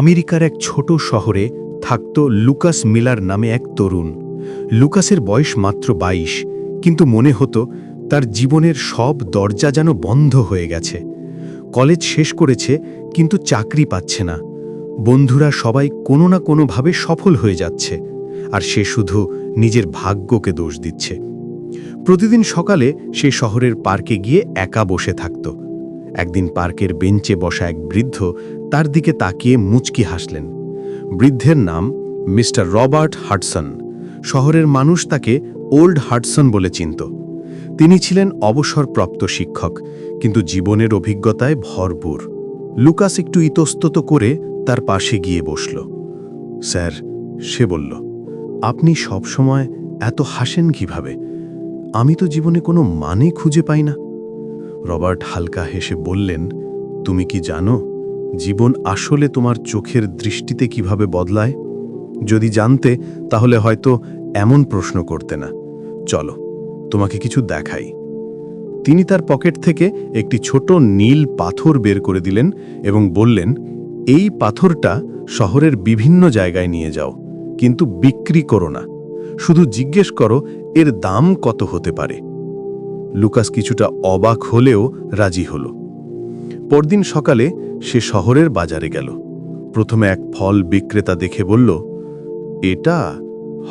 আমেরিকার এক ছোট শহরে থাকত লুকাস মিলার নামে এক তরুণ। লুকাসের বয়স মাত্র বাইশ, কিন্তু মনে হতো তার জীবনের সব দরজা যেন বন্ধ হয়ে গেছে। কলেজ শেষ করেছে, কিন্তু চাকরি পাচ্ছে না। বন্ধুরা সবাই কোনো না কোনোভাবে সফল হয়ে যাচ্ছে, আর সে শুধু নিজের ভাগ্যকে দোষ দিচ্ছে। প্রতিদিন সকালে সে শহরের পার্কে গিয়ে একা বসে থাকত। একদিন পার্কের বেঞ্চে বসা এক বৃদ্ধ তার দিকে তাকিয়ে মুচকি হাসলেন। বৃদ্ধের নাম মিস্টার রবার্ট হাডসন শহরের মানুষ তাকে ওল্ড হাডসন বলে চিনত। তিনি ছিলেন অবসরপ্রাপ্ত শিক্ষক, কিন্তু জীবনের অভিজ্ঞতায় ভরপুর। লুকাস একটু ইতস্তত করে তার পাশে গিয়ে বসল। স্যার, সে বলল, আপনি সবসময় এত হাসেন কীভাবে? আমি তো জীবনে কোনো মানে খুঁজে পাই না। রবার্ট হালকা হেসে বললেন, তুমি কি জানো জীবন আসলে তোমার চোখের দৃষ্টিতে কীভাবে বদলায়? যদি জানতে, তাহলে হয়তো এমন প্রশ্ন করতে না। চলো, তোমাকে কিছু দেখাই। তিনি তার পকেট থেকে একটি ছোট নীল পাথর বের করে দিলেন এবং বললেন, এই পাথরটা শহরের বিভিন্ন জায়গায় নিয়ে যাও, কিন্তু বিক্রি করো না। শুধু জিজ্ঞেস করো, এর দাম কত হতে পারে? লুকাস কিছুটা অবাক হলেও রাজি হল। পরদিন সকালে সে শহরের বাজারে গেল। প্রথমে এক ফল বিক্রেতা দেখে বলল, এটা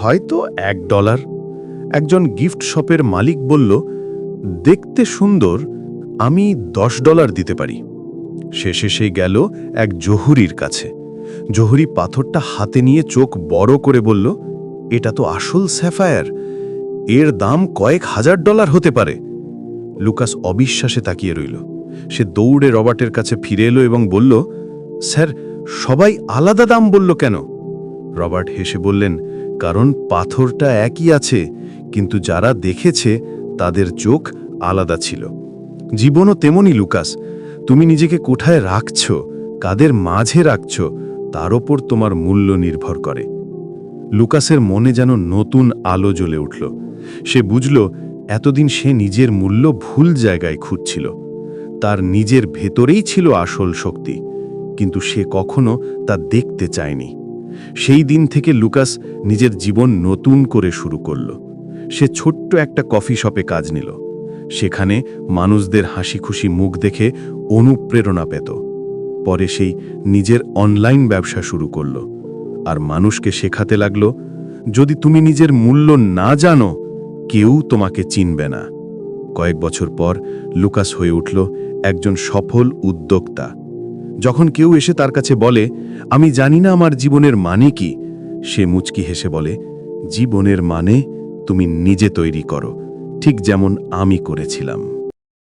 হয়তো এক ডলার। একজন গিফট শপের মালিক বলল, দেখতে সুন্দর, আমি দশ ডলার দিতে পারি। শেষে সে গেল এক জহুরির কাছে। জহুরি পাথরটা হাতে নিয়ে চোখ বড় করে বলল, এটা তো আসল স্যাফায়ার। এর দাম কয়েক হাজার ডলার হতে পারে। লুকাস অবিশ্বাসে তাকিয়ে রইল। সে দৌড়ে রবার্টের কাছে ফিরে এলো এবং বলল, স্যার, সবাই আলাদা দাম বলল কেন? রবার্ট হেসে বললেন, কারণ পাথরটা একই আছে, কিন্তু যারা দেখেছে তাদের চোখ আলাদা ছিল। জীবনও তেমনই, লুকাস। তুমি নিজেকে কোথায় রাখছ, কাদের মাঝে রাখছ, তার ওপর তোমার মূল্য নির্ভর করে। লুকাসের মনে যেন নতুন আলো জ্বলে উঠল। সে বুঝল, এতদিন সে নিজের মূল্য ভুল জায়গায় খুঁজছিল। তার নিজের ভেতরেই ছিল আসল শক্তি, কিন্তু সে কখনো তা দেখতে চায়নি। সেই দিন থেকে লুকাস নিজের জীবন নতুন করে শুরু করল। সে ছোট্ট একটা কফি শপে কাজ নিল। সেখানে মানুষদের হাসি খুশি মুখ দেখে অনুপ্রেরণা পেত। পরে সেই নিজের অনলাইন ব্যবসা শুরু করল। আর মানুষকে শেখাতে লাগল, যদি তুমি নিজের মূল্য না জানো, কেউ তোমাকে চিনবে না। কয়েক বছর পর লুকাস হয়ে উঠল একজন সফল উদ্যোক্তা। যখন কেউ এসে তার কাছে বলে, আমি জানি না আমার জীবনের মানে কি, সে মুচকি হেসে বলে, জীবনের মানে তুমি নিজে তৈরি করো, ঠিক যেমন আমি করেছিলাম।